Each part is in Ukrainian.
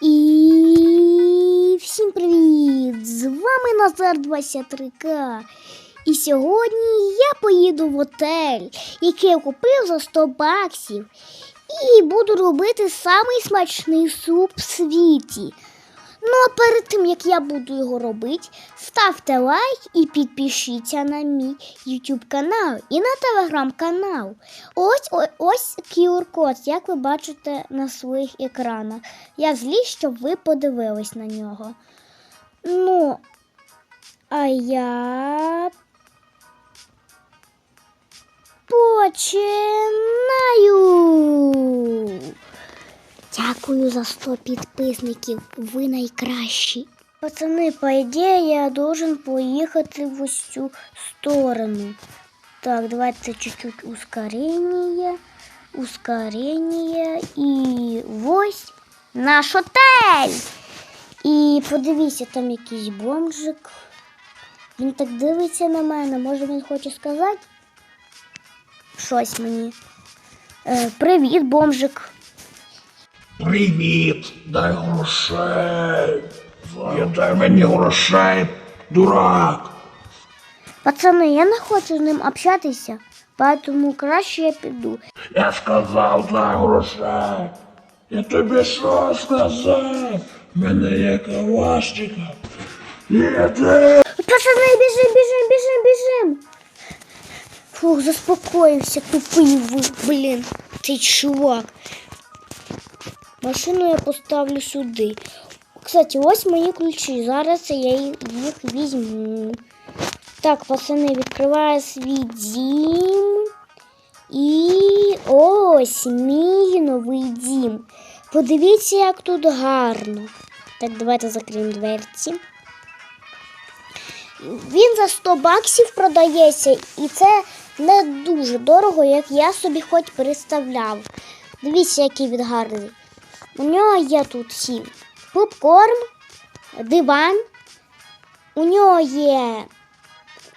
І всім привіт! З вами Назар 23К. І сьогодні я поїду в отель, який я купив за 100 баксів. І буду робити самий смачний суп в світі. Ну а перед тим як я буду його робити, ставте лайк і підпишіться на мій YouTube канал і на телеграм канал. Ось о- ось QR-код, як ви бачите на своїх екранах. Я злі, щоб ви подивились на нього. Ну, а я починаю. Дякую за 100 підписників. Ви найкращі. Пацани, по ідеї, я должен поїхати в ось цю сторону. Так, давайте чуть-чуть ускорення, ускорення і ось наш отель. І подивіться, там якийсь бомжик. Він так дивиться на мене. Може він хоче сказати щось мені. Е, привіт, бомжик. Привіт, дай грошей. Я дай мені грошей, дурак. Пацани, я не хочу з ним общатися, поэтому краще я піду. Я сказав, дай грошей. Я тобі що сказав? Мене є калашчика. Іди. Пацани, біжим, біжим, біжим, біжим. Фух, заспокоївся, тупий ви, блін, цей чувак. Машину я поставлю сюди. Кстати, ось мої ключі. Зараз я їх візьму. Так, пацани, відкриваю свій дім. І ось мій новий дім. Подивіться, як тут гарно. Так, давайте закриємо дверці. Він за 100 баксів продається, і це не дуже дорого, як я собі хоч представляв. Дивіться, який він гарний. У нього є тут сім попкорн, диван. У нього є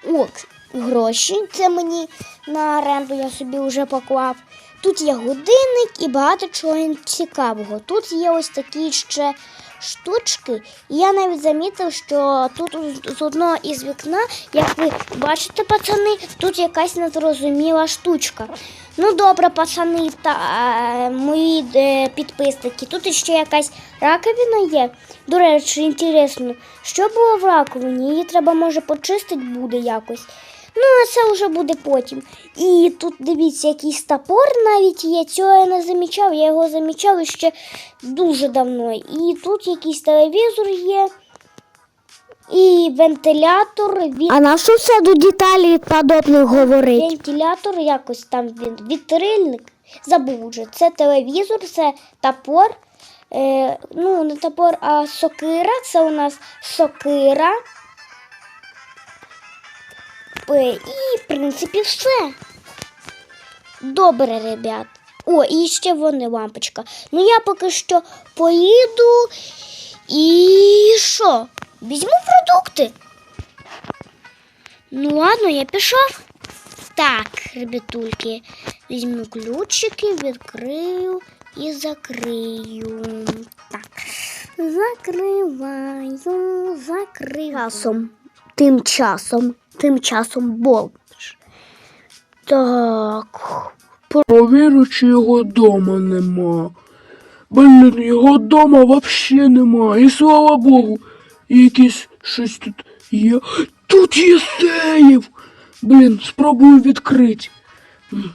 о, гроші. Це мені на оренду я собі вже поклав. Тут є годинник і багато чого цікавого. Тут є ось такі ще штучки. І я навіть замітив, що тут з одного із вікна, як ви бачите, пацани, тут якась незрозуміла штучка. Ну добре, пацани та е, мої е, підписники. Тут ще якась раковина є. До речі, інтересно, що було в раковині? Її треба, може, почистити буде якось. Ну, а це вже буде потім. І тут дивіться, якийсь топор навіть є. Цього я не замічав, я його замічав ще дуже давно. І тут якийсь телевізор є. І вентилятор. Він... А на що все до деталі подобних говорить? Вентилятор, якось там він вітрильник. Забув уже. Це телевізор, це топор. Е, ну, не топор, а сокира. Це у нас сокира. Е, І, в принципі, все. Добре, ребят. О, і ще вони лампочка. Ну, я поки що поїду і що? Візьму продукти. Ну ладно, я пішов. Так, ребятульки, візьму ключики, відкрию і закрию. Так. Закриваю, закрию. Часом. Тим часом, тим часом бомж. Так. Провірю, чи його дома нема. Блін, його дома вообще нема. І слава Богу, якесь щось тут є. Тут є сейф! Блін, спробую відкрити.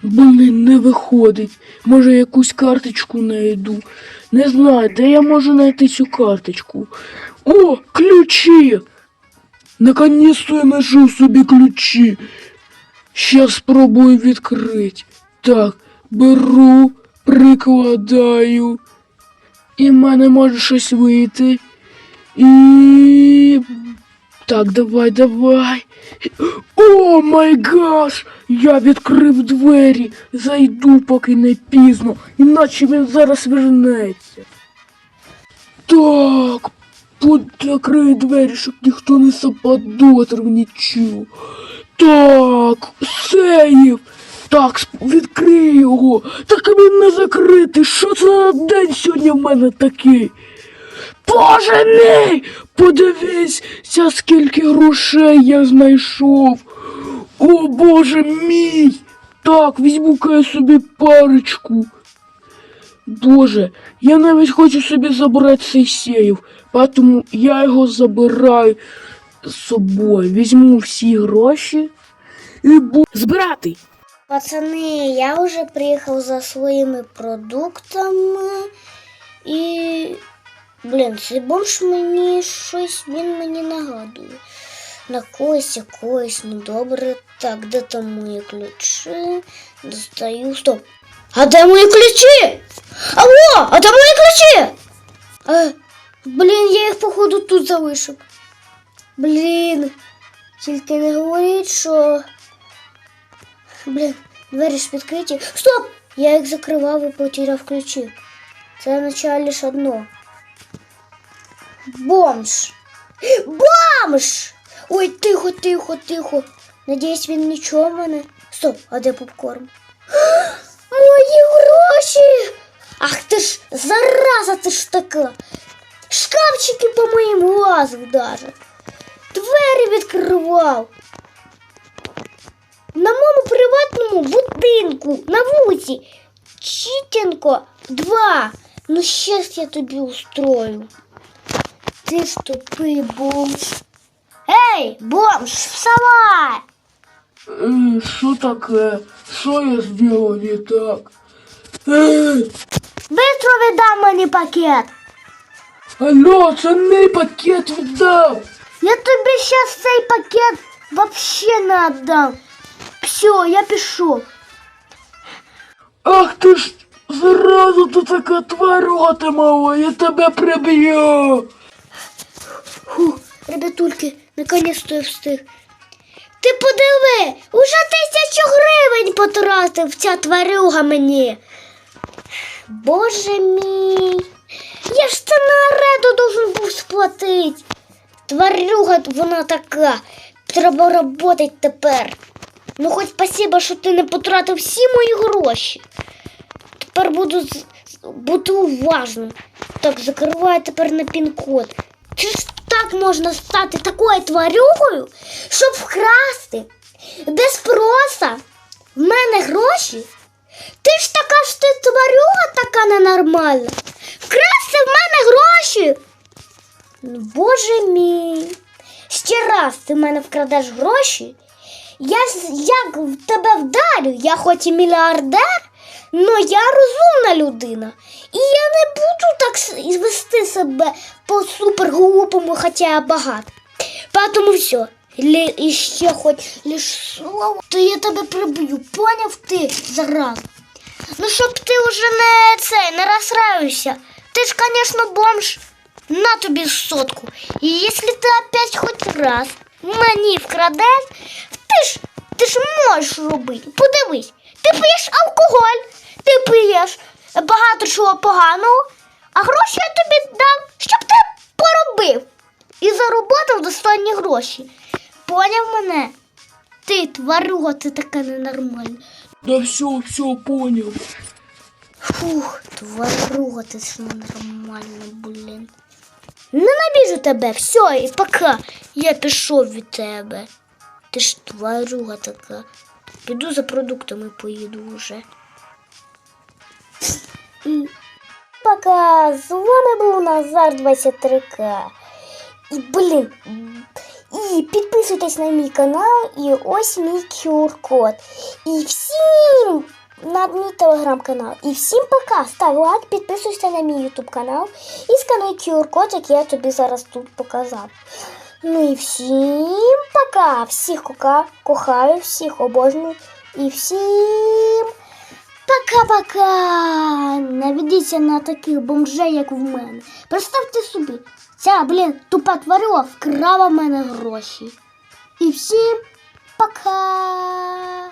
Блін, не виходить. Може якусь карточку знайду. Не знаю, де я можу знайти цю карточку. О, ключі! Наконец-то я знайшов собі ключі. Щас спробую відкрити. Так, беру, прикладаю. І в мене може щось вийти. І. Так, давай, давай. О май гаш! Я відкрив двері. Зайду, поки не пізно, іначе він зараз вернеться. Так, закрию двері, щоб ніхто не заподозрив нічого. Так, сейф. Так, відкрий його. Так він не закритий. Що це за день сьогодні в мене такий? Боже мій! Подивись, скільки грошей я знайшов. О боже мій! Так, візьму-ка я собі парочку. Боже, я навіть хочу собі забрати цей сейф, тому я його забираю з собою. Візьму всі гроші і буду збирати. Пацани, я вже приїхав за своїми продуктами і. Блін, цей бомж мені щось він мені нагадує. На когось якогось, ну добре. Так, де там мої ключі? Достаю. Стоп. А де мої ключі? Алло, а де мої ключі? А, блін, я їх походу тут залишив. Блін. Тільки не говоріть, що. Блін, двері ж відкриті. Стоп! Я їх закривав і потеряв ключі. Це означає лише одно. Бомж! Бомж! Ой, тихо, тихо, тихо. Надіюсь, він нічого в мене. Стоп, а де попкорн? Мої гроші! Ах ти ж, зараза ти ж така! Шкафчики по моїм глазам даже. Двері відкривав. На моєму приватному будинку на вулиці Чітенко 2. Ну щас я тобі устрою. Ти ж тупий бомж. Ей, бомж, вставай! Е, Що таке? Що я зробив не так? Е, Бистро віддам мені пакет. алло, це мій пакет віддав. Я тобі щас цей пакет вообще не віддам. Все, я пішов. Ах ти ж зараза, ти така тварюга ти мала, я тебе приб'ю. Фу, ребятульки, наконец-то я встиг. Ти подиви, уже тисячу гривень потратив ця тварюга мені. Боже мій, я ж це на ареду должен був сплатити. Тварюга вона така. Треба роботи тепер. Ну, хоч спасибо, що ти не потратив всі мої гроші. Тепер буду бути уважним. Так, закриваю тепер на пін-код. Чи ж так можна стати такою тварюгою, щоб вкрасти без спроса в мене гроші? Ти ж така ж ти тварюга така ненормальна. Вкрасти в мене гроші. Боже мій. Ще раз ти в мене вкрадеш гроші. Я як в тебе вдарю, я хоч і мільярдер, але я розумна людина. І я не буду так вести себе по супер глупому, хоча я багат. Поэтому все. Лі, і ще хоч лиш слово, то я тебе приб'ю. Поняв ти зараз? Ну, щоб ти вже не це, не розстраюся. Ти ж, звісно, бомж. На тобі сотку. І якщо ти опять хоч раз мені вкрадеш, ти ж ти ж можеш робити. Подивись, ти п'єш алкоголь, ти п'єш багато чого поганого, а гроші я тобі дам, щоб ти поробив і заробив достойні гроші. Поняв мене? Ти тварюга, ти така ненормальна. Да все, все, понял. Фух, тваруга, ти ненормальна, блін. Ненавіжу тебе, все, і пока. Я пішов від тебе. Ти ж тваруга така. Піду за продуктами поїду вже. М. Пока, з вами був Назар 23К. І, блін, і підписуйтесь на мій канал, і ось мій QR-код. І всім на мій телеграм-канал. І всім пока. Став лайк, підписуйся на мій ютуб канал і скануй QR-код, який я тобі зараз тут показав. Ну і всім пока. Всіх кока, кохаю, всіх обожнюю. І всім пока-пока. Наведіться на таких бомжей, як в мене. Представте собі, ця, блін, тупа тварюга вкрала в мене гроші. І всім пока.